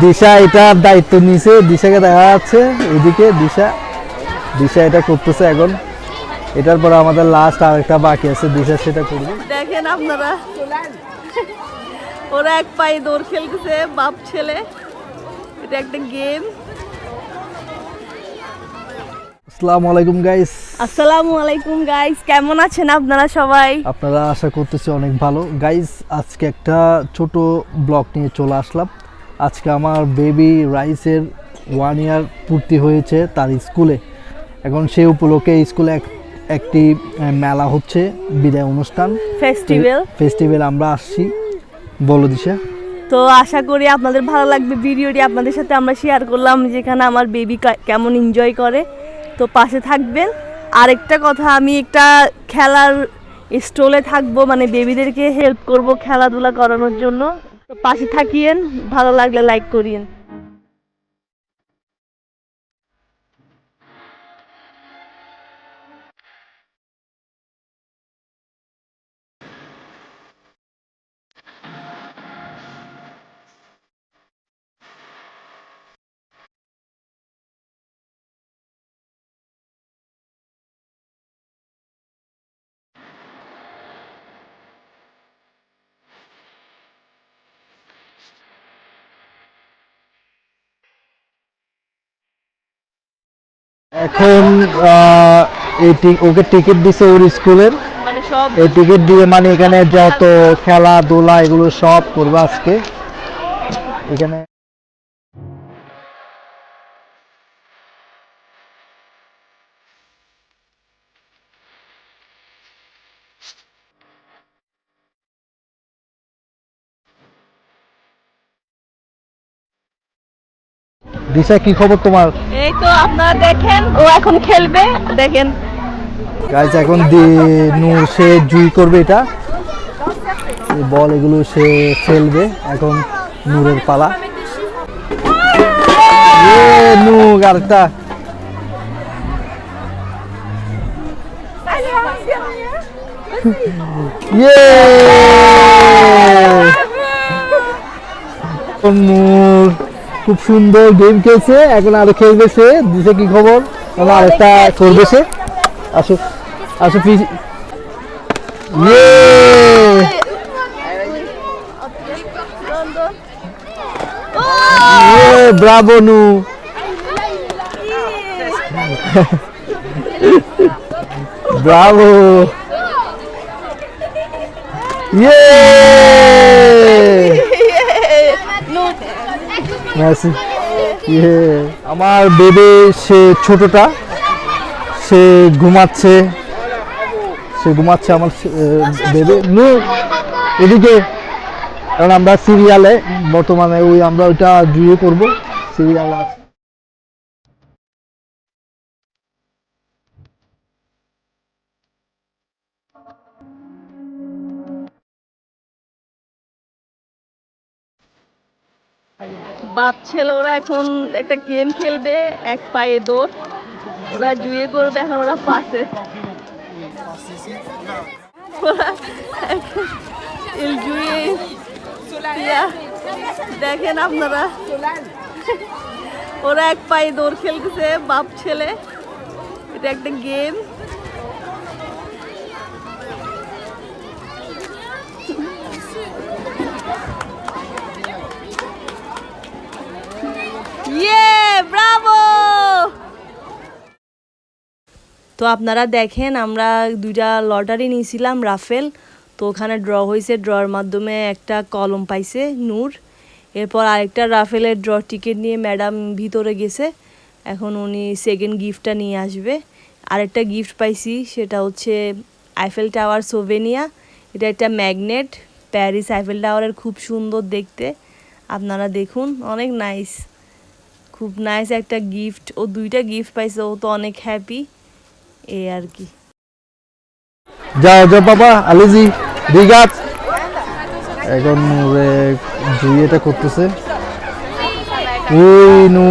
দিশা এটার দায়িত্ব নিছে দিশাকে দেখা যাচ্ছে এদিকে দিশা। দিশা এটা করতেছে এখন। এটার পর আমাদের লাস্ট আর একটা বাকি আছে দিশা সেটা করবে। দেখেন আপনারা। ওরা এক পায়ে দৌড় খেলতেছে বাপ ছেলে। এটা একটা গেম আসসালামু আলাইকুম গাইস আসসালামু আলাইকুম গাইস কেমন আছেন আপনারা সবাই? আপনারা আশা করতেছি অনেক ভালো। গাইস আজকে একটা ছোট ব্লগ নিয়ে চলে আসলাম। আজকে আমার বেবি রাইসের ওয়ান ইয়ার পূর্তি হয়েছে তার স্কুলে। এখন সে উপলক্ষে স্কুলে এক একটি মেলা হচ্ছে বিদায় অনুষ্ঠান। ফেস্টিভ্যাল ফেস্টিভ্যাল আমরা আসছি বলো দিশা। তো আশা করি আপনাদের ভালো লাগবে ভিডিওটি আপনাদের সাথে আমরা শেয়ার করলাম যেখানে আমার বেবি কেমন এনজয় করে। তো পাশে থাকবেন। আরেকটা কথা আমি একটা খেলার স্টলে থাকব মানে বেবিদেরকে হেল্প করব খেলাধুলা করানোর জন্য। পাশে থাকিয়েন ভালো লাগলে লাইক করিয়েন। এখন আহ, এই ওকে টিকিট দিছে ওর স্কুলের। মানে এই টিকিট দিয়ে মানে এখানে যত খেলাধুলা এগুলো সব করবে আজকে। এখানে দিশা কি খবর তোমার এই তো আপনারা দেখেন ও এখন খেলবে দেখেন গাইজ এখন দি- নূর সে জুই করবে এটা বল এগুলো সে ফেলবে এখন নূরের পালা নূর আরেকটা ইয়ে নূর খুব সুন্দর গেম খেলছে। এখন আরও খেলবে সে, দিছে কি খবর? আমার আরেকটা করবে সে আসো আসো প্লিজ ইয়ে! ইয়ে ব্রাভো। ইয়ে! আমার বেবে সে ছোটটা। সে ঘুমাচ্ছে। সে ঘুমাচ্ছে আমার বেবে নু, এদিকে। কারণ আমরা সিরিয়ালে বর্তমানে ওই আমরা ওইটা জুয়ে করব। সিরিয়াল আছে বাপ ছেলে, ওরা এখন একটা গেম খেলবে, এক পায়ে দৌড়। ওরা জুয়ে করবে এখন ওরা পাশে। জুয়ে দেখেন আপনারা। ওরা এক পায়ে দৌড় খেলতেছে, বাপ ছেলে। এটা একটা গেম ইয়ে ব্রাভো তো আপনারা দেখেন, আমরা দুইটা লটারি নিয়েছিলাম রাফেল। তো ওখানে ড্র হয়েছে ড্রর মাধ্যমে একটা কলম পাইছে নূর। এরপর আরেকটা রাফেলের ড্র টিকিট নিয়ে ম্যাডাম ভিতরে গেছে। এখন উনি সেকেন্ড গিফটটা নিয়ে আসবে। আরেকটা গিফট পাইছি, সেটা হচ্ছে আইফেল টাওয়ার সোভেনিয়া এটা একটা ম্যাগনেট প্যারিস আইফেল টাওয়ারের খুব সুন্দর দেখতে। আপনারা দেখুন, অনেক নাইস খুব নাইস একটা গিফট ও দুইটা গিফট পাইছে, ও তো অনেক হ্যাপি এই আর কি। যাও যাও বাবা, আলিজি দিগাত এখন নূরে জুইয়েটা করতেছে। উই নু,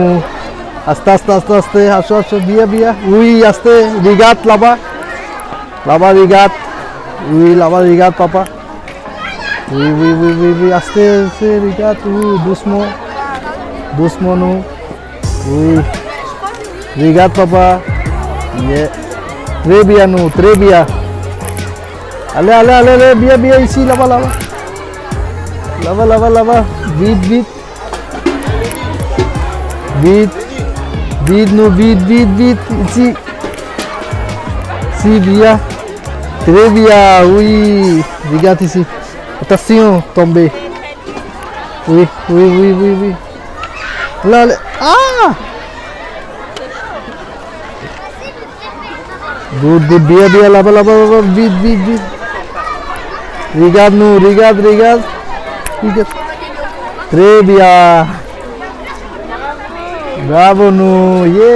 আস্তে আস্তে আস্তে আস্তে, আসো আসো, বিয়া বিয়া। উই, আস্তে রিগাত লাবা। লাবা রিগাত উই, লাবা রিগাত পাপা। উই উই উই উই উই, আস্তে আস্তে রিগাত উই দুসমো দুশ্মনু উই রিগাত পাপা। ইয়ে। Trebia no Trebia. Ale, ale, ale, ale, bia, bia, isi, lava, lava. Lava, lava, lava. Vid, vid. Vid. Vid no vid, vid, vid, isi. Si, bia. Trebia, ui. Obrigado, isi. Tá assim, ó, tombe. Ui, ui, ui, ui, ui. Lá. Ah! Good good দিয়ে দিয়ে lava lava lava বিদ বিদ রিগাদ নু রিগাদ রিগাদ রিগাদ রে বিয়া নু ইয়ে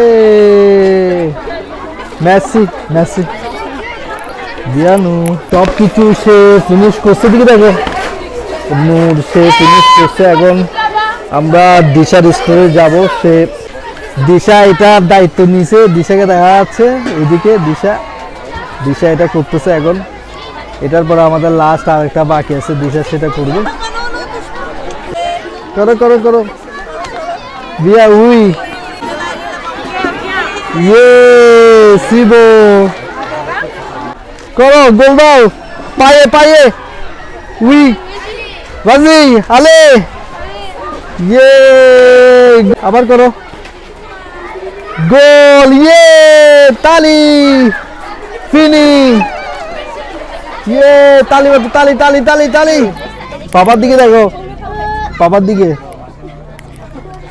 Messi Messi দিয়া টপ কিছু সে ফিনিশ করছে, দিকে দেখো। নু সে ফিনিশ করছে, এখন আমরা দিশার স্কুলে যাব, সে দিশা এটার দায়িত্ব নিছে, দিশাকে দেখা যাচ্ছে, এদিকে দিশা দিশা এটা করতেছে এখন। এটার পর আমাদের লাস্ট আরেকটা বাকি আছে, দিশা সেটা করবে। করো করো করো। বিয়া, উই। ইয়ে শিবো। করো, গোল দাও। পায়ে পায়ে। উই। বাজি, আলে। ইয়ে। আবার করো। গোল ইয়ে তালি ফিনি। ইয়ে তালি তালি তালি তালি তালি। পাপার দিকে দেখো। পাপার দিকে।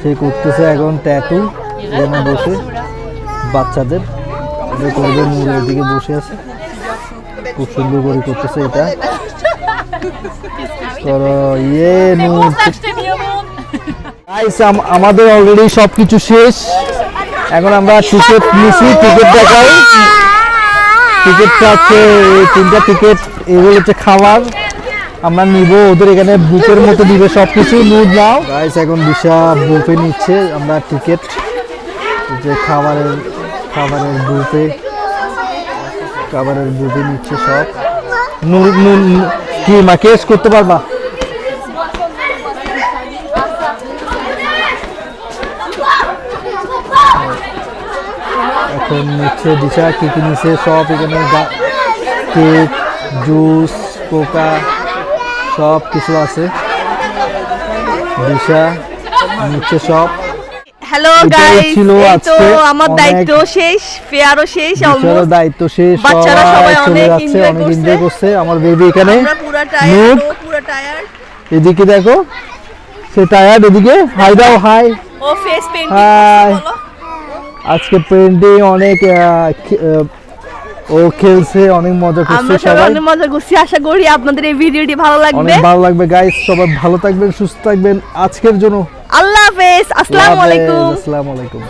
সে করতেছে এখন ট্যাটু এখানে বসে। বাচ্চাদের করবে মূলের দিকে বসে আছে। খুব সুন্দর করে করতেছে এটা। করো ইয়ে আমাদের অলরেডি সবকিছু শেষ। এখন আমরা টিকিট নিছি টিকিট দেখাই। টিকিটটা হচ্ছে তিনটা টিকিট এগুলো হচ্ছে খাবার। আমরা নিব ওদের এখানে বুকের মতো দিবে সব কিছু নুড নাও গাইস এখন দিশা বুফে নিচ্ছে আমরা টিকিট যে খাবারের খাবারের বুফে খাবারের বুফে নিচ্ছে সব। নুর নুন কি মা কেস করতে পারবা? এখন নিচ্ছে দিশা কি কি নিচ্ছে সব এখানে কেক জুস কোকা সব কিছু আছে। দিশা নিচ্ছে সব। হ্যালো গাইস তো আমার দায়িত্ব শেষ ফেয়ারও শেষ অলমোস্ট দায়িত্ব শেষ বাচ্চারা সবাই অনেক। এনজয় করছে। আমার বেবি এখানে। পুরো। টায়ার্ড পুরো টায়ার্ড এদিকে দেখো সে টায়ার্ড এদিকে। হাই দাও হাই ও ফেস পেইন্টিং Hi. আজকে পেন্টিং অনেক আহ, ও খেলছে অনেক মজা করছে সবাই অনেক মজা করছি। আশা করি আপনাদের এই ভিডিওটি ভালো লাগবে। অনেক ভালো লাগবে গাইস সবাই ভালো থাকবেন সুস্থ থাকবেন। আজকের জন্য আল্লাহ হাফেজ আসসালামু আলাইকুম। আসসালামু আলাইকুম।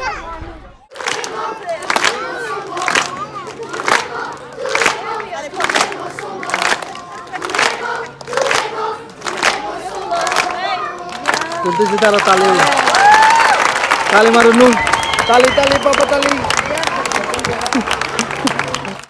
করতেছি তারা তালি। তালি মারুন তালি তালি বাবা তালি